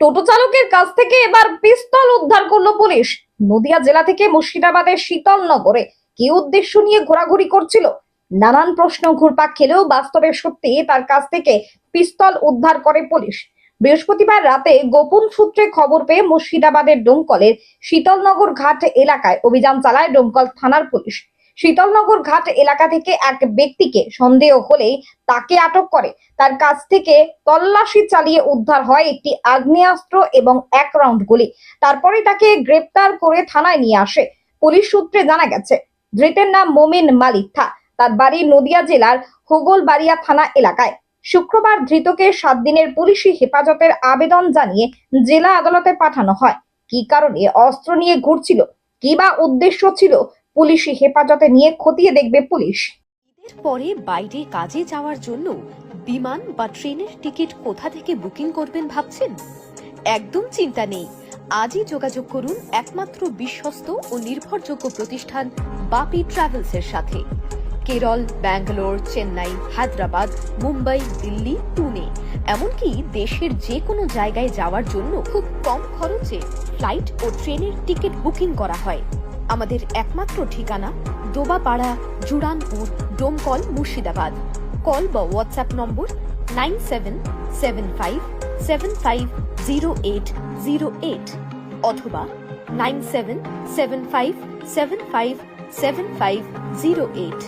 টোটো চালকের কাছ থেকে এবার পিস্তল উদ্ধার করল পুলিশ। নদিয়া জেলা থেকে মুর্শিদাবাদের শীতলনগরে কি উদ্দেশ্য নিয়ে ঘোরাঘুরি করছিল? নানান প্রশ্ন ঘুরপাক খেলেও বাস্তবে সত্যি তার কাছ থেকে পিস্তল উদ্ধার করে পুলিশ। বৃহস্পতিবার রাতে গোপন সূত্রে খবর পেয়ে মুর্শিদাবাদের ডোমকলের শীতলনগর ঘাট এলাকায় অভিযান চালায় ডোমকল থানার পুলিশ। শীতলনগর ঘাট এলাকা থেকে এক ব্যক্তিকে সন্দেহ হলেই তাকে আটক করে। তার কাছ থেকে তল্লাশি চালিয়ে উদ্ধার হয় একটি আগ্নেয়াস্ত্র এবং এক রাউন্ড গুলি। তারপরে তাকে গ্রেপ্তার করে থানায় নিয়ে আসে। পুলিশ সূত্রে জানা গেছে, ধৃতের নাম মোমিন মালিথা তার বাড়ি নদিয়া জেলার হোগলবাড়িয়া থানা এলাকায়। শুক্রবার ধৃতকে সাত দিনের পুলিশি হেফাজতের আবেদন জানিয়ে জেলা আদালতে পাঠানো হয়। কি কারণে অস্ত্র নিয়ে ঘুরছিল? কি বা উদ্দেশ্য ছিল? পুলিশি হেফাজতে নিয়ে খতিয়ে দেখবে পুলিশ। ঈদের পরে বাইরে কাজে যাওয়ার জন্য বিমান বা ট্রেনের টিকিট কোথা থেকে বুকিং করবেন ভাবছেন? একদম চিন্তা নেই। আজই যোগাযোগ করুন একমাত্র বিশ্বস্ত ও নির্ভরযোগ্য প্রতিষ্ঠান বাপি ট্রাভেলসের সাথে। কেরল, ব্যাঙ্গালোর, চেন্নাই, হায়দ্রাবাদ, মুম্বাই, দিল্লি, পুনে। এমনকি দেশের যে কোনো জায়গায় যাওয়ার জন্য খুব কম খরচে ফ্লাইট ও ট্রেনের টিকিট বুকিং করা হয়। আমাদের একমাত্র ঠিকানা, দোবাপাড়া, জুরানপুর, ডোমকল, মুর্শিদাবাদ। কল বা WhatsApp number nine seven seven five seven five zero eight zero eight অথবা nine seven seven five seven five seven five zero eight.